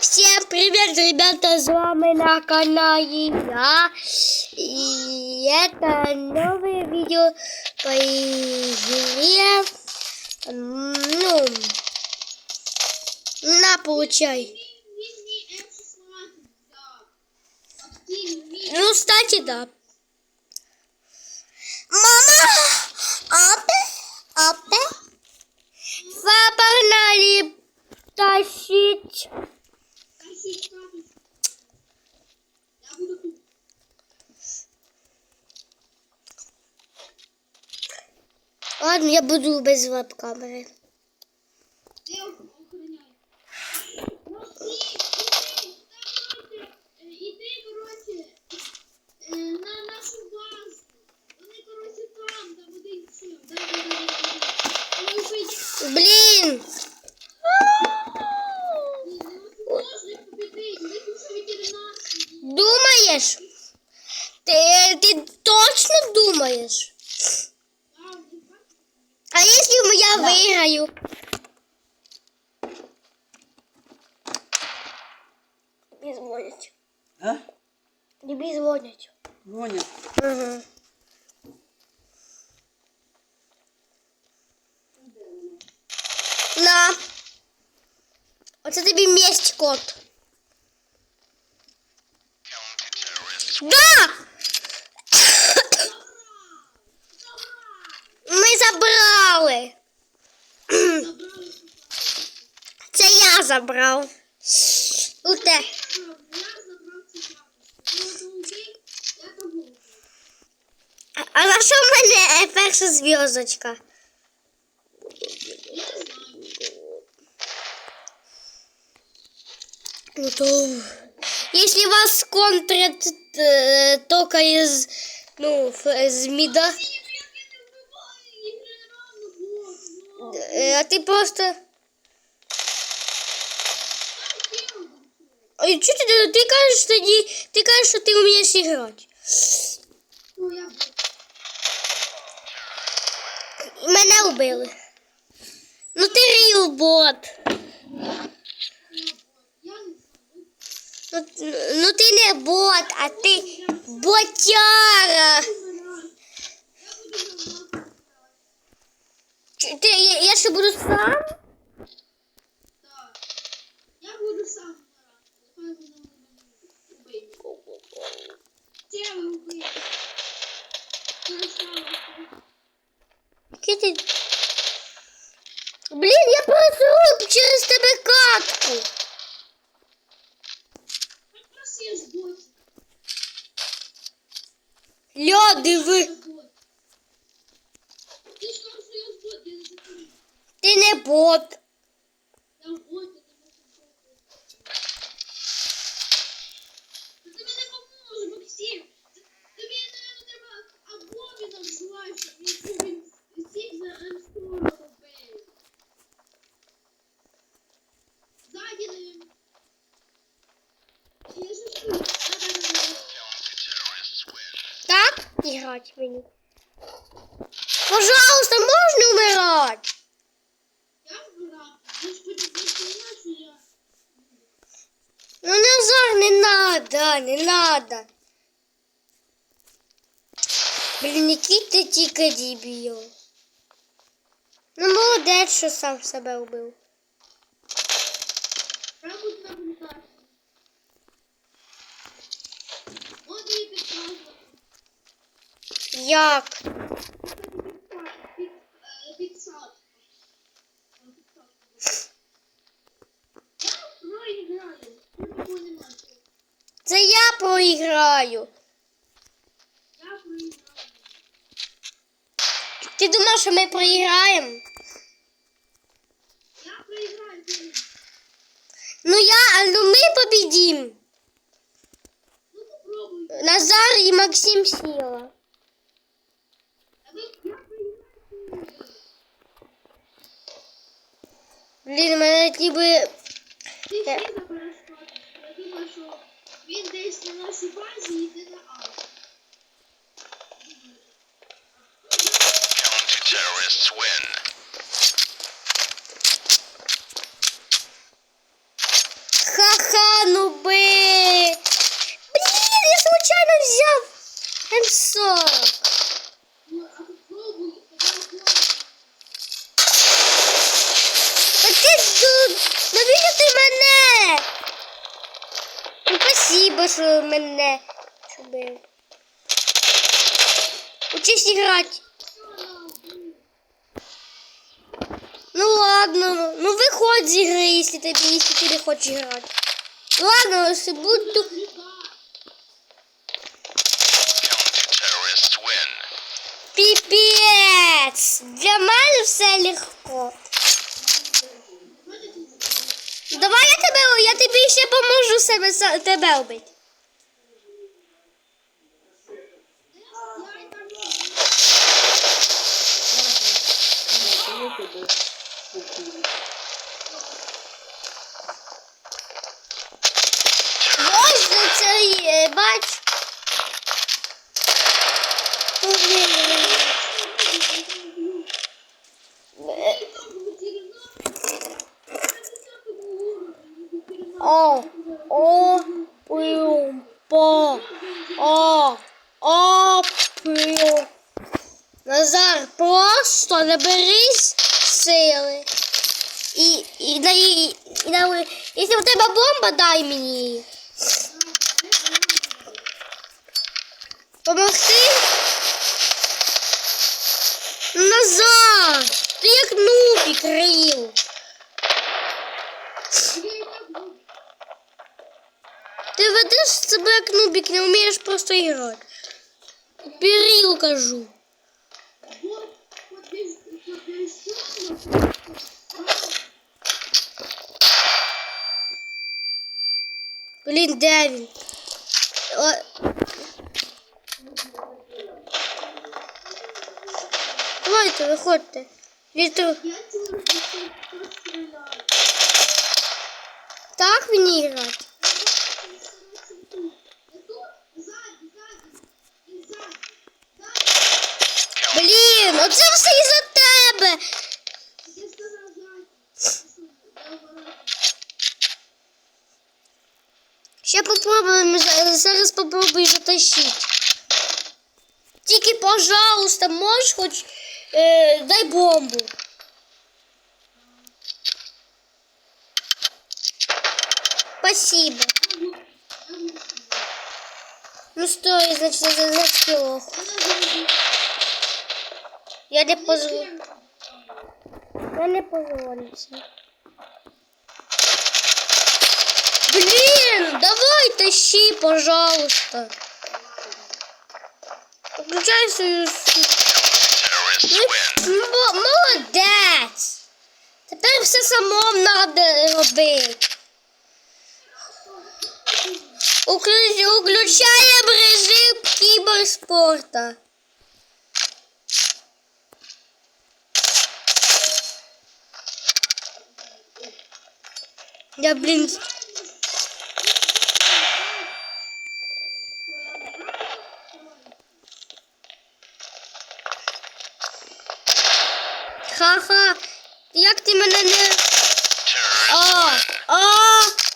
Всем привет, ребята, с вами на канале я. И это новое видео по игре. Ну, на, получай. Ну, кстати, да. Мама! Апе? Апе? Погнали тащить. Ладно, я буду без веб-камери. Іди, Думаєш? Ти, ти точно думаєш? А якщо я виграю? Тобі дзвонять. А? Тобі дзвонять. Гоня. Угу. На. Оце тобі місць кот. Да! Ми забрали. Це я забрав. У те. Я забрав ці карточки. Ну, то окей, я того. А на що в мене е, перша зв'язочка? Я не знаю. Ну то... Если вас контрят э, только из, ну, ф- из мида, Ні, ну як я не вбиваю, їх реально було. Ну, э, а ты просто... так я Ой, что ты, ты кажешь, что не, ты кажешь, что ты умеешь играть. Ну, я б- Мене убили. Ну ти real бот. я не знаю. Ну, ну ти не бот, а ти ботяра. Ти, я, я ще буду сам? Так. Я буду сам Який Блин, я просру через тебе катку. Ля, диви. Ти не бот. Я в боті, ти не Та ти мене поможеш, Максим. Т- Тобі, наверное, треба або він там злився, і він всіх за М-сторону робив. Ззаді не... Я ж чую. Да-да-да. Так? Играть мені. Пожалуйста, можна умирати? Ну, Назар, не надо, не надо. Блін, який ти тільки дебіл. Ну, молодець, що сам себе вбив. Я буду на бунтарці. От і підказувати. Як? Це я проіграю. Я проіграю. Ти думав, що ми проіграємо? Я проіграю. Ну я, ну ми побідім. Ну. Назар і Максим сіла. А ви я проіграю. Блін, мене ніби. Ти що він десь на нашій базі йде на А. Win. Що мене чубив. Учись грати. Ну ладно, ну, ну виходь з ігри, якщо тобі, якщо ти не хочеш грати. Ладно, если буду... Піпець! Для мене все легко. Давай я тебе, я тобі ще поможу себе тебе вбити. Ось за це є, бач. Е, О, о, плюм, по, о, о, плюм. Назар, просто наберись сили. І, і, на, і, і на, якщо у тебе бомба, дай мені її. Помогти? Назар! Ти як нубік, Рил. ведеш себе як нубік, не вмієш просто грати. Перил кажу. Блін, де він? О... Давайте, виходьте. Вітер. Так мені грати? Блін, оце все із-за тебе. Ще попробуємо, за- зараз попробую затащити. Тільки, пожалуйста, можеш хоч е, дай бомбу. Спасибо. Ну стой, значит, это за скиллов. Я не позволю. Я не позволю. Блин, давай тащи, пожалуйста. Включай свою... Ну, Молодець. Тепер все самому треба робити. Уклю- Включаємо режим кіберспорта. Я, блін, ха-ха. Як ти мене не... Win. а,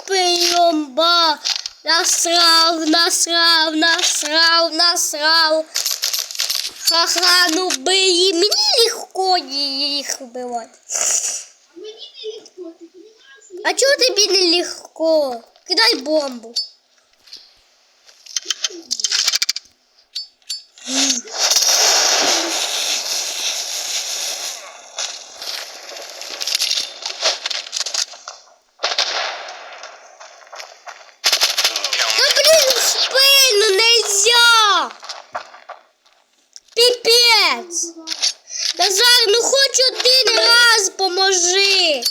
прийомба. Насрав, насрав, насрав, насрав. Ха-ха, ну бий, мені легко їх вбивати. А чого тобі не легко? Кидай бомбу. Ну блин, в спину нельзя! Пипец! Назар, ну хоч один раз поможи!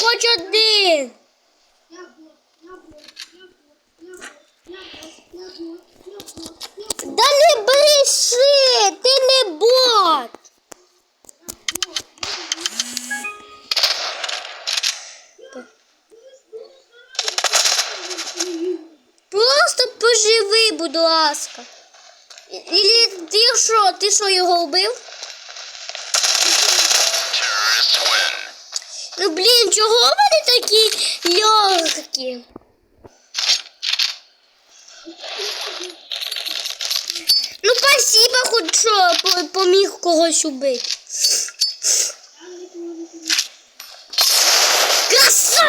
Хоч один! Да не бреши! Ти не бот! Просто поживи, будь ласка. Ілі ти що, ти що його вбив? Terrorists win. Ну блін, чого вони такі легкі? Ну спасибо, хоч що по- когось убити. Краса!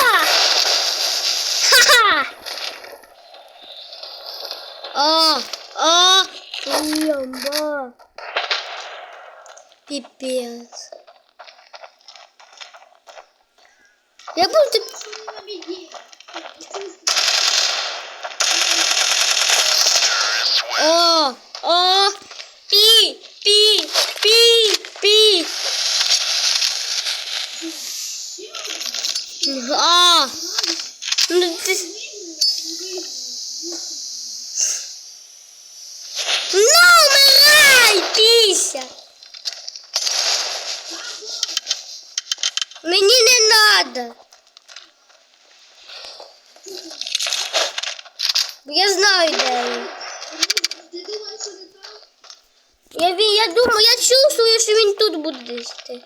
Ха-ха! А, а, ямба. Пипец. Я буду... О, о, пи, пи, пи, пи. А, ну ты... Ну, умирай, пися. Мені не надо. Бо Я знаю, де він. Ти думаєш, що не так? Я, я думаю, я чувствую, що він тут буде йти.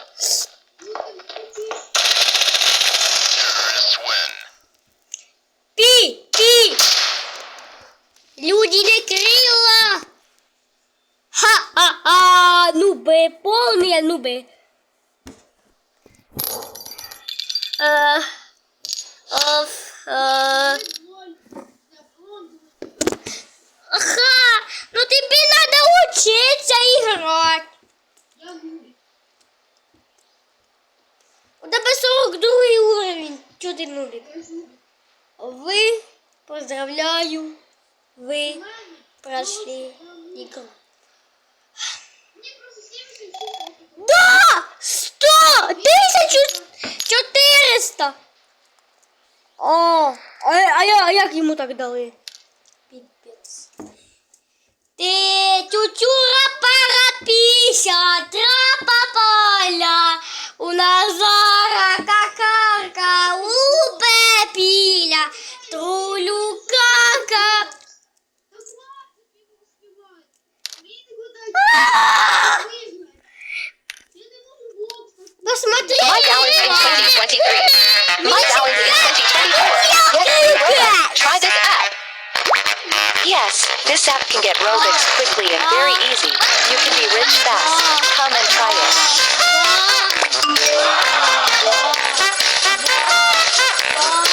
А, я, а як йому так дали? Піпець. Ти тютюра парапіся, трапа поля, у Назара какарка, What's my day? My balance is 2023. My balance is 2024. Yes, Try this app. Yes, this app can get Robux quickly and very easy. You can be rich fast. Come and try it.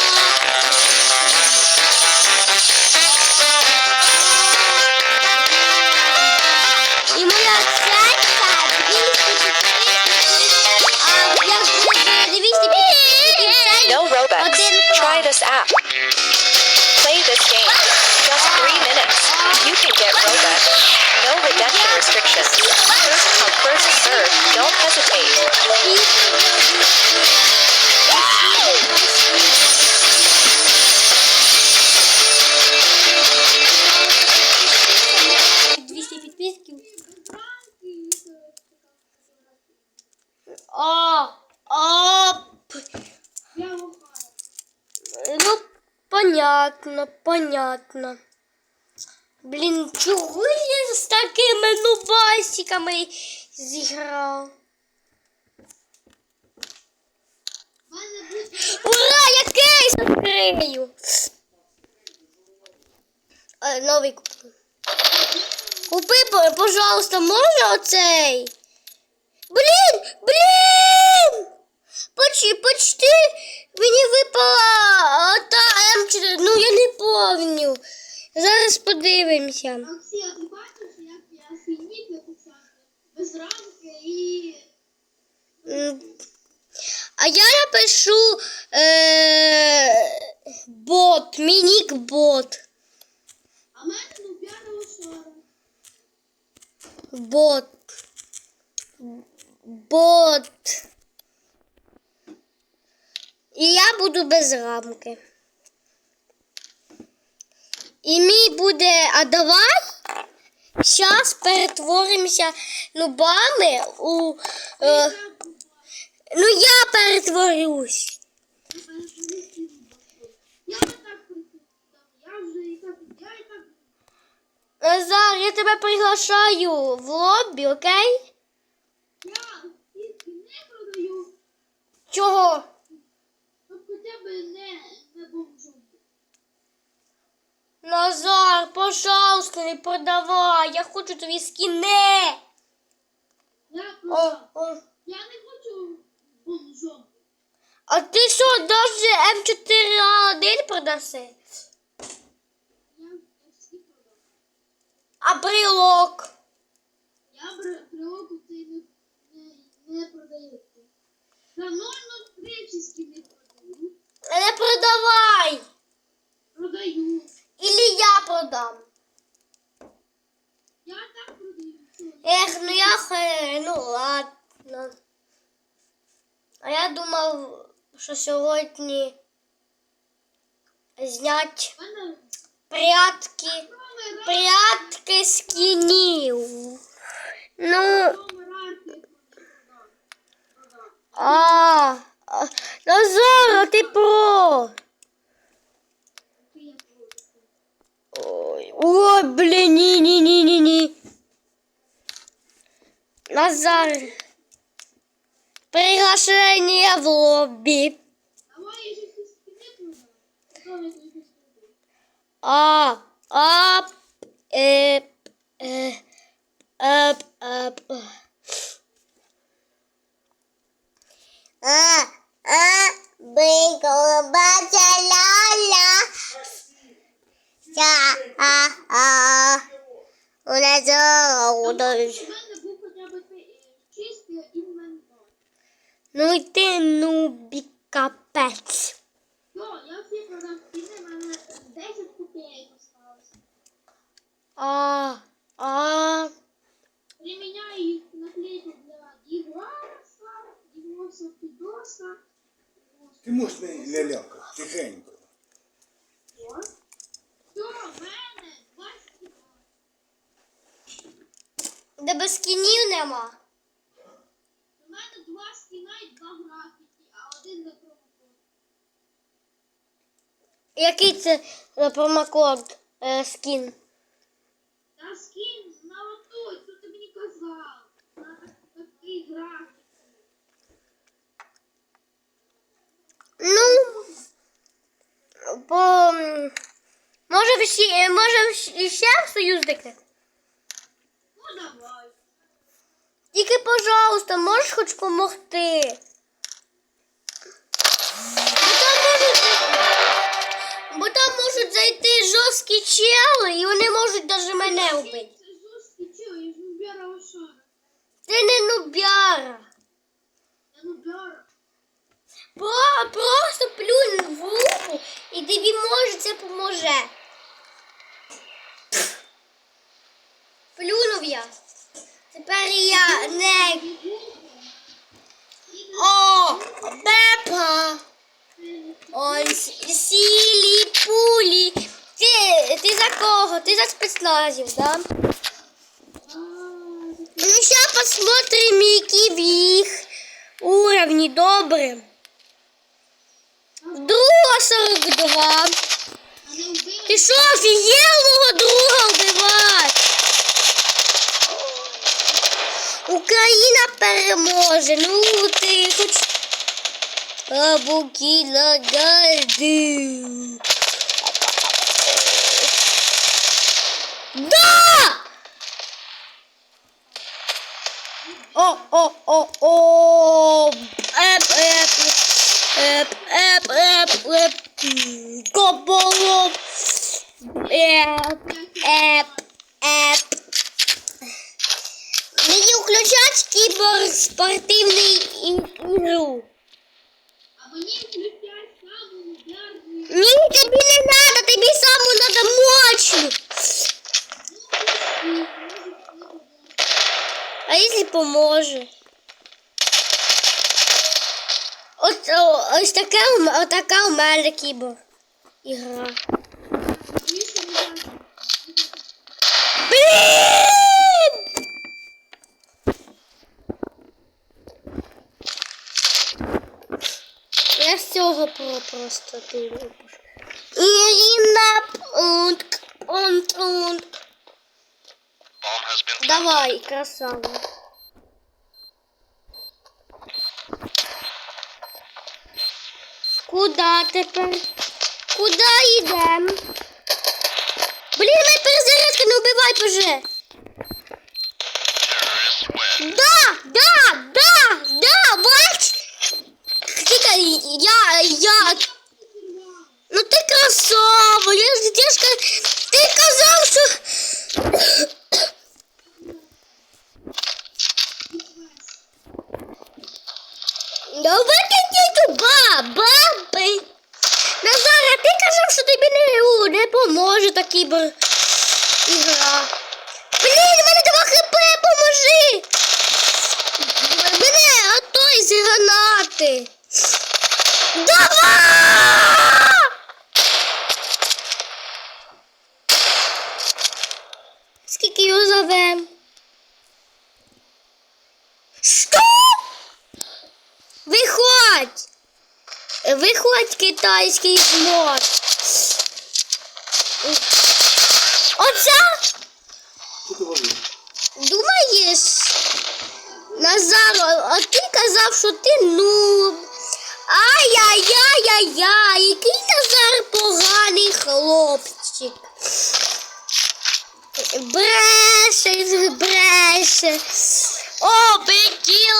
this app. Play this game. Just three minutes. You can get Robux. No redemption restrictions. First come, first serve. Don't hesitate. Понятно, понятно. Блін, чого я з такими нубасиками зіграв? Ура, я кейс відкрию! Е, Новий куплю. Купи, пожалуйста, можна оцей? Блін, блін! Почти, почти мені випала та М4, ну я не помню. Зараз подивимося. Олексій, а ти бачиш, як я свій написати? Без рамки і... А я напишу е, бот, мінік бот. А в мене п'ятого шара. Бот. Бот. І я буду без рамки. І мій буде, а давай зараз перетворимося нубами у. Е, ну я перетворюсь. Назар, я тебе приглашаю в лобі, окей? Я не продаю, Чого? Щоб хоча не, не бомжу. Назар, пожалуйста, не продавай. Я хочу твої скіни. Я продав. о. Я не хочу бомжом. А ти що, навіть М4А1 продаси? Я всі продав. А брелок? Я бр- брелоку цей не, не, не продається. За 0,03 чиски не продавай. Продаю. Или я продам. Я так продаю. Ех, ну я хе, ну ладно. А я думав, що сьогодні знять У прятки, прятки. Ну, продам. Продам. а, а Назара, ти про. Ой, ой, блін, ні, ні, ні, ні, ні. Назар. Приглашення в лобі. А, а, е, е, ап, ап. А, а, бейко, бача, ла, ла. Я, а, а. У нас інвентар. Ну й ти, нубі, капець. Я всі продав в мене 10 копійок осталось. А, а, Применяю їх наклейку для Дігуаса, Дігуаса Підоса. Ти можеш не ляляка, тихенько. Все, в мене 20 скинів. де без скінів нема. У мене два скіна і два графіті, а один на промокод. Який це за промокод е, скін? Та скін на оту, що ти мені казав. На так- такий графік. Ну, м, Може, всі, е, може ще союзники? Ну давай. Тільки, пожалуйста, можеш хоч допомогти? Бо там можуть, бо зайти жорсткі чели, і вони можуть навіть мене вбити. Це жорсткий я ж Нубера Ти не нубяра. Я Нубера. Про, просто плюнь в руку і тобі може це поможе. Плюнув я. Тепер я не. О, Пепа. Он сілі пулі. Ти, ти за кого? Ти за спецназів, да? Ну, сейчас посмотрим, які в їх уровні добре. Друга 42. А не вбили. Ти друга вбивати? Україна переможе. Ну ти хоч. Абукіна газди. Да! О, о, о, о. Еп. Коболоп. Еп, еп, еп. Мені включать кіберспортивний ігру. А тобі не надо, тобі саму надо мощну. А якщо поможе? Ось, ось таке, у м- отака у мене кібер. Ігра. Блін! Я з цього про просто думаю. Ірина пункт, пункт, пункт. Давай, красава. Куда тепер? Куда йдемо? Блін, май перезарядка, не вбивай поже. Да, да, да, да, бач! Тільки я, я... Ну ти красава, я ж дівчинка... Ти казав, що... Я баба. Назар, а ти казав, що тобі не, не поможе такий б... ігра. Блін, мене два хп, поможи. Мене отой з гранати. Давай! Виходь, китайський змот. Оця? Думаєш, Назар, а ти казав, що ти нуб. Ай-яй-яй-яй-яй, який Назар поганий хлопчик. Бреше, бреше. О, бекіл.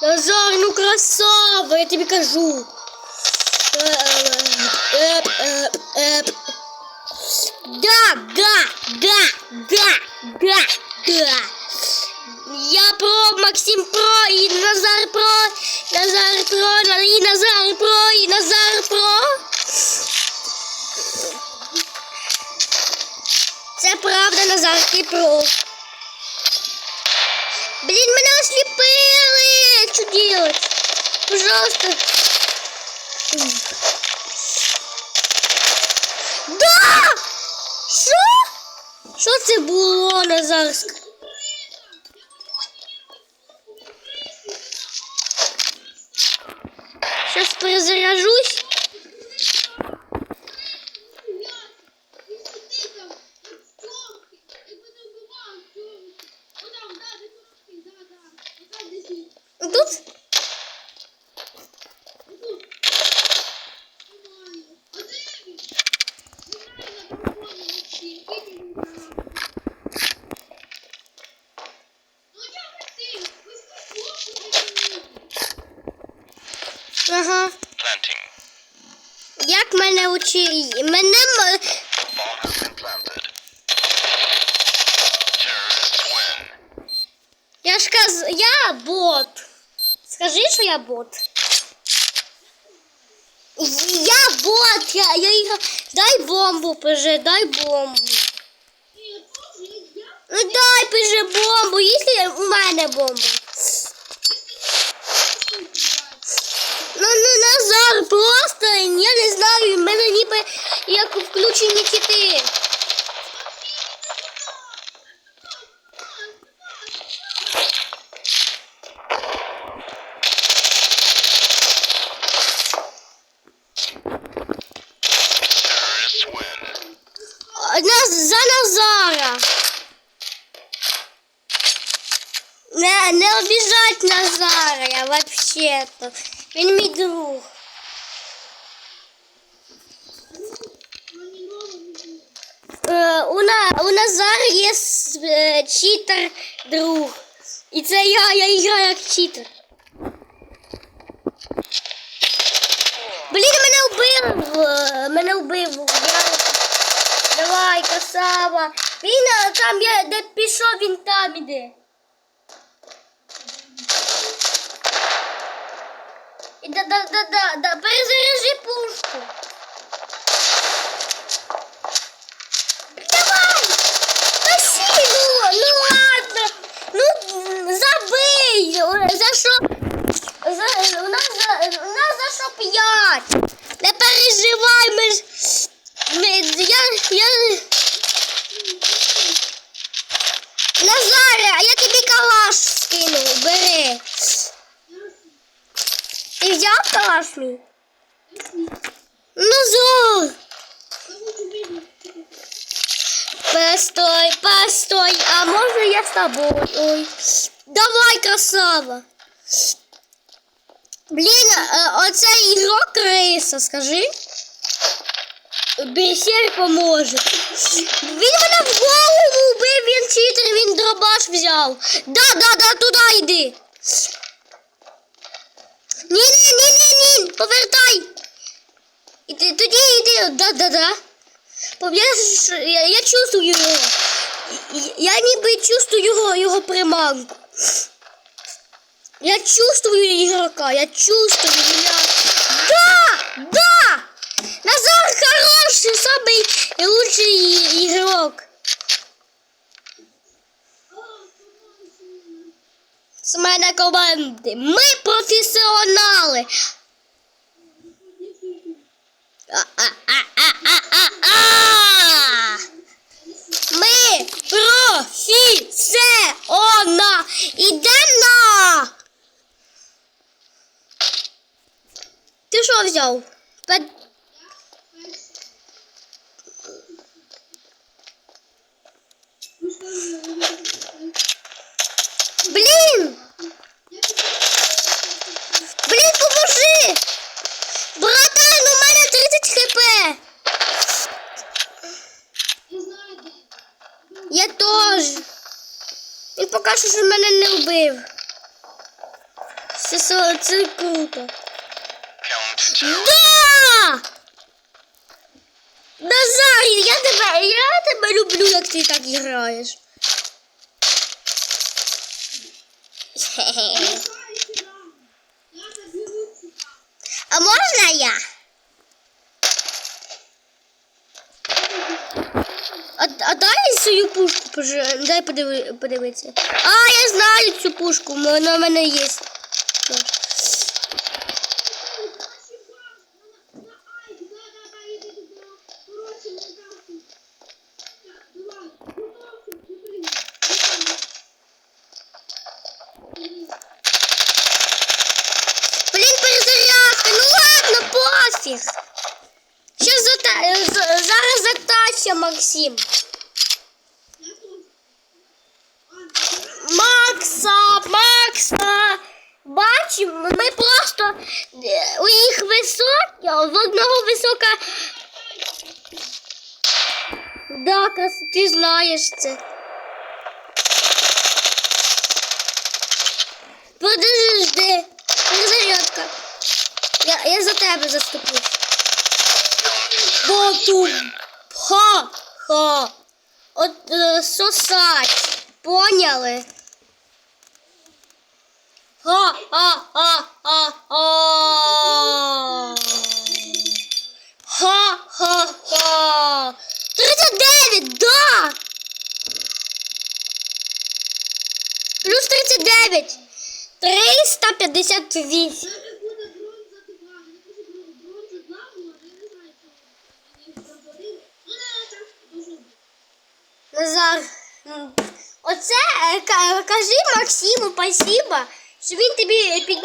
Назар, ну красава, я тебе кажу. Да, да, да, да, да, да. Я про, Максим про, и Назар про, Назар про, и Назар про, и Назар про. Це правда, Назар, ти про. Блин, меня ослепили! Что делать? Пожалуйста. Да! Що? Що це було, Назарськ? Сейчас перезаряжусь. Я. Я бот. Скажи, що я бот. Я бот, я, я ігра... Дай бомбу, ПЖ, дай бомбу. Ну дай, ПЖ, бомбу, якщо у мене бомба. Ну, ну, Назар, просто, я не знаю, в мене ніби як включені кіти. Terrorists win. Нас за Назара. Не, не обіжать Назара, я вообще-то. Він мій друг. Е, у, на, у є е, читер друг. І це я, я граю як читер. Блін, мене вбив. е, Мене вбив. Давай, красава. Він там я де пішов, він там іде. І да, да, да, да, да, перезаряжи пушку. Давай! Спаси, ну, ну ладно. Ну, забий. За що? За, у, нас, за, у нас за що п'ять. Не переживай, ми ж... Ми, я, я... Назаре, а я тобі калаш скину, бери. Ти взяв калаш мій? Назар! Постой, постой, а можно я с тобой? Ой. Давай, красава. Блін, е, оце ігрок криса, скажи. Берсерк поможе. Він мене в голову вбив, він читер, він дробаш взяв. Да, да, да, туди йди. Ні, ні, ні, ні, ні, повертай. Іди, тоді йди, да, да, да. Пов- Я, я, чувствую його. Я ніби чувствую його, його приманку. Я чувствую ігрока, я чувствую, я... Да! Да! Назар хороший, самий лучший і- З мене команди. Ми професіонали. Ми професіона. Ідем на. Ти що взяв? Пе- Братан, у мене 30 хп! Я. Теж. Він поки що мене не вбив. Це, со- це круто. Да! Назар, я тебе, я тебе люблю, як ти так граєш. Знаю А можна я? А, а дай свою пушку, дай подиви, подивитися. А, я знаю цю пушку, вона в мене є. Блін, перезарядка, ну ладно, пофіг. Щас зата... е, з- зараз затаща Максим. Макса, Макса. Бачимо, ми просто е, у їх високі, а висока. Да, ти знаєш це. Подожди, перезарядка. Я, я за тебе заступлюсь. Боту. Ха, ха. От е, сосать. Поняли? Ха, ха, ха, ха, ха. Ха, ха, ха. 39, да! Плюс 39. 358. Назар, м, оце е, ка- кажи Максиму спасибо, що він тобі під...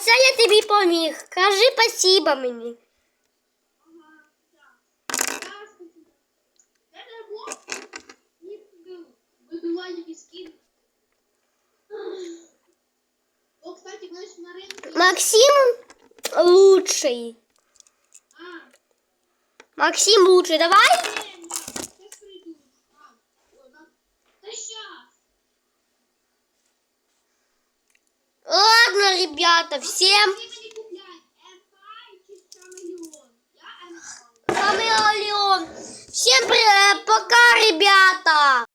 Оце я тобі поміг. Кажи спасибо мені. Выбивание виски. О, кстати, знаешь, на рынке... Максим лучший. А, Максим лучший. Давай. ребята, всем... Хамелеон. Всем пока, ребята.